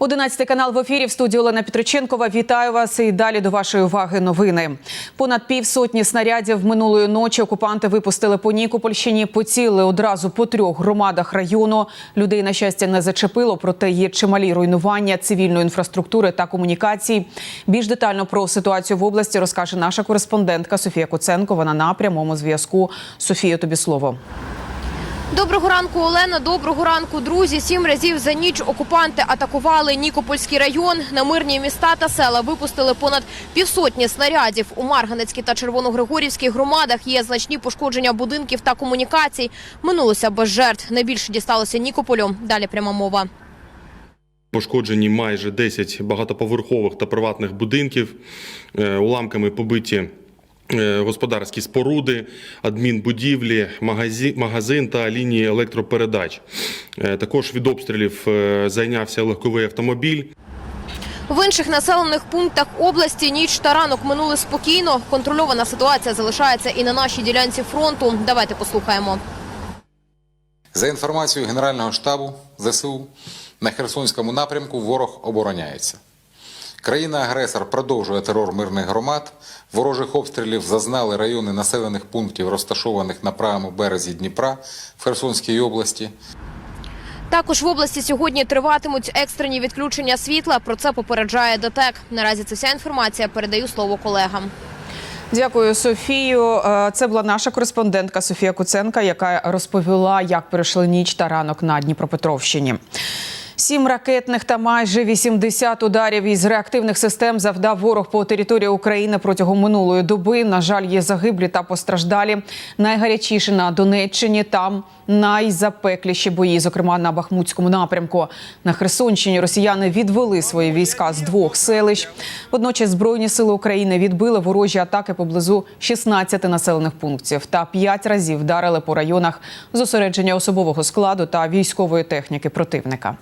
11 канал в ефірі в студії Олена Петриченкова. Вітаю вас і далі до вашої уваги новини. Понад півсотні снарядів минулої ночі окупанти випустили по Нікопольщині. Поцілили одразу по трьох громадах району. Людей на щастя не зачепило, проте є чималі руйнування цивільної інфраструктури та комунікацій. Більш детально про ситуацію в області розкаже наша кореспондентка Софія Куценко. Вона на прямому зв'язку. Софія, тобі слово. Доброго ранку, Олена. Доброго ранку, друзі. Сім разів за ніч окупанти атакували Нікопольський район. На мирні міста та села випустили понад півсотні снарядів. У Марганецькій та Червоногригорівській громадах є значні пошкодження будинків та комунікацій. Минулося без жертв. Найбільше дісталося Нікополю. Далі пряма мова. Пошкоджені майже 10 багатоповерхових та приватних будинків, Е, уламками побиті господарські споруди, адмінбудівлі, магазин, магазин та лінії електропередач. Е, Також від обстрілів е, зайнявся легковий автомобіль. В інших населених пунктах області ніч та ранок минули спокійно. Контрольована ситуація залишається і на нашій ділянці фронту. Давайте послухаємо. За інформацією Генерального штабу ЗСУ, на Херсонському напрямку ворог обороняється. Країна-агресор продовжує терор мирних громад. Ворожих обстрілів зазнали райони населених пунктів, розташованих на правому березі Дніпра в Херсонській області. Також в області сьогодні триватимуть екстрені відключення світла. Про це попереджає ДТЕК. Наразі це вся інформація. Передаю слово колегам. Дякую, Софію. Е, Це була наша кореспондентка Софія Куценка, яка розповіла, як перейшли ніч та ранок на Дніпропетровщині. Сім ракетних та майже 80 ударів із реактивних систем завдав ворог по території України протягом минулої доби. На жаль, є загиблі та постраждалі. Найгарячіше на Донеччині. Там найзапекліші бої, зокрема на Бахмутському напрямку. На Херсонщині росіяни відвели свої війська з двох селищ. Водночас збройні сили України відбили ворожі атаки поблизу 16 населених пунктів та п'ять разів вдарили по районах зосередження особового складу та військової техніки противника.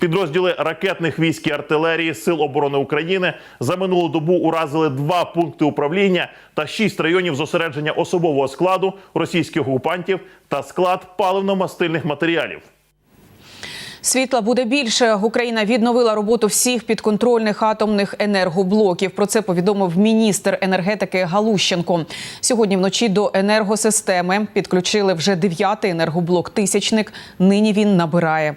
Підрозділи ракетних військ і артилерії Сил оборони України за минулу добу уразили два пункти управління та шість районів зосередження особового складу російських окупантів та склад паливно-мастильних матеріалів. Світла буде більше. Україна відновила роботу всіх підконтрольних атомних енергоблоків. Про це повідомив міністр енергетики Галущенко. Сьогодні вночі до енергосистеми підключили вже дев'ятий енергоблок Тисячник. Нині він набирає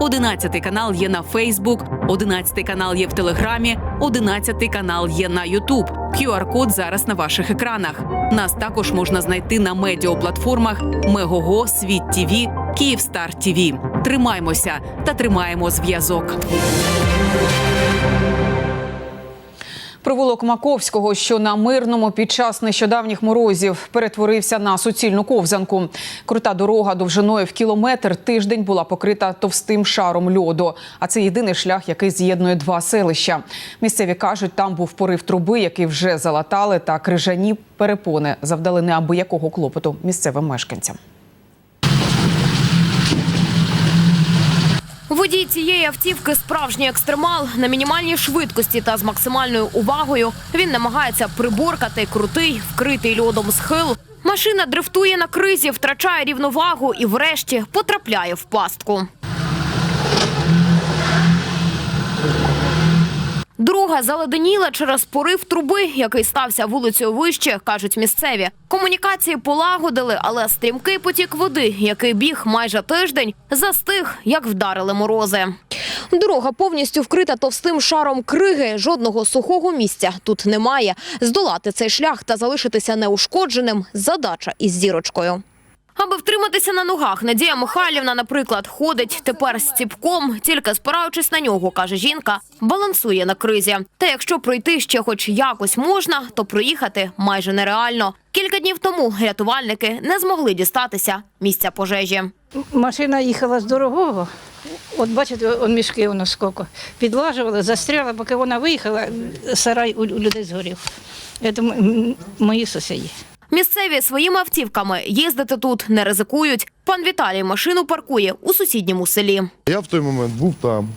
11 канал є на Фейсбук, 11 канал є в Телеграмі, 11 канал є на Ютуб. QR-код зараз на ваших екранах. Нас також можна знайти на медіаплатформах Мегого, Світ ТВ, Київстар ТВ. Тримаймося та тримаємо зв'язок. Провулок Маковського, що на мирному під час нещодавніх морозів перетворився на суцільну ковзанку. Крута дорога довжиною в кілометр тиждень була покрита товстим шаром льоду. А це єдиний шлях, який з'єднує два селища. Місцеві кажуть, там був порив труби, який вже залатали, та крижані перепони завдали неабиякого клопоту місцевим мешканцям. Водій цієї автівки справжній екстремал на мінімальній швидкості та з максимальною увагою. Він намагається приборкати крутий, вкритий льодом схил. Машина дрифтує на кризі, втрачає рівновагу і, врешті, потрапляє в пастку. Дорога заледеніла через порив труби, який стався вулицею вище, кажуть місцеві. Комунікації полагодили, але стрімкий потік води, який біг майже тиждень, застиг, як вдарили морози. Дорога повністю вкрита товстим шаром криги. Жодного сухого місця тут немає. Здолати цей шлях та залишитися неушкодженим – задача із зірочкою. Аби втриматися на ногах, Надія Михайлівна, наприклад, ходить тепер з ціпком, тільки спираючись на нього, каже жінка, балансує на кризі. Та якщо пройти ще хоч якось можна, то проїхати майже нереально. Кілька днів тому рятувальники не змогли дістатися місця пожежі. Машина їхала з дорогого. От бачите, он мішки у нас скільки. Підлажували, застряла, поки вона виїхала, сарай у людей згорів. Це мої сусіди. Місцеві своїми автівками їздити тут не ризикують. Пан Віталій машину паркує у сусідньому селі. Я в той момент був там,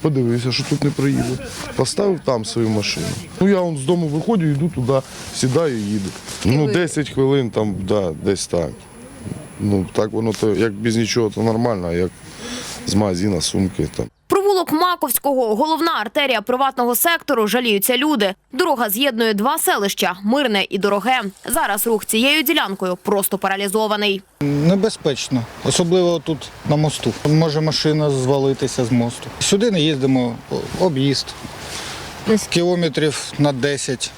подивився, що тут не приїду. Поставив там свою машину. Ну я вон з дому виходжу, йду туди, сідаю і їду. Ну, 10 хвилин там, да, десь так. Ну, так воно то як без нічого, то нормально, а як з магазина, сумки там. Провулок Маковського, головна артерія приватного сектору, жаліються люди. Дорога з'єднує два селища Мирне і Дороге. Зараз рух цією ділянкою просто паралізований. Небезпечно, особливо тут на мосту. Може машина звалитися з мосту. Сюди не їздимо, об'їзд. Кілометрів на 10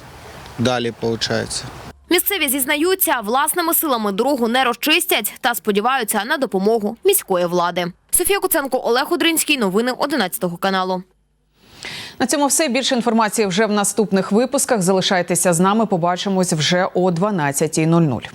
далі, виходить. Місцеві зізнаються, власними силами дорогу не розчистять та сподіваються на допомогу міської влади. Софія Куценко, Олег Одринський. Новини 11 каналу. На цьому все. Більше інформації вже в наступних випусках. Залишайтеся з нами. Побачимось вже о 12.00.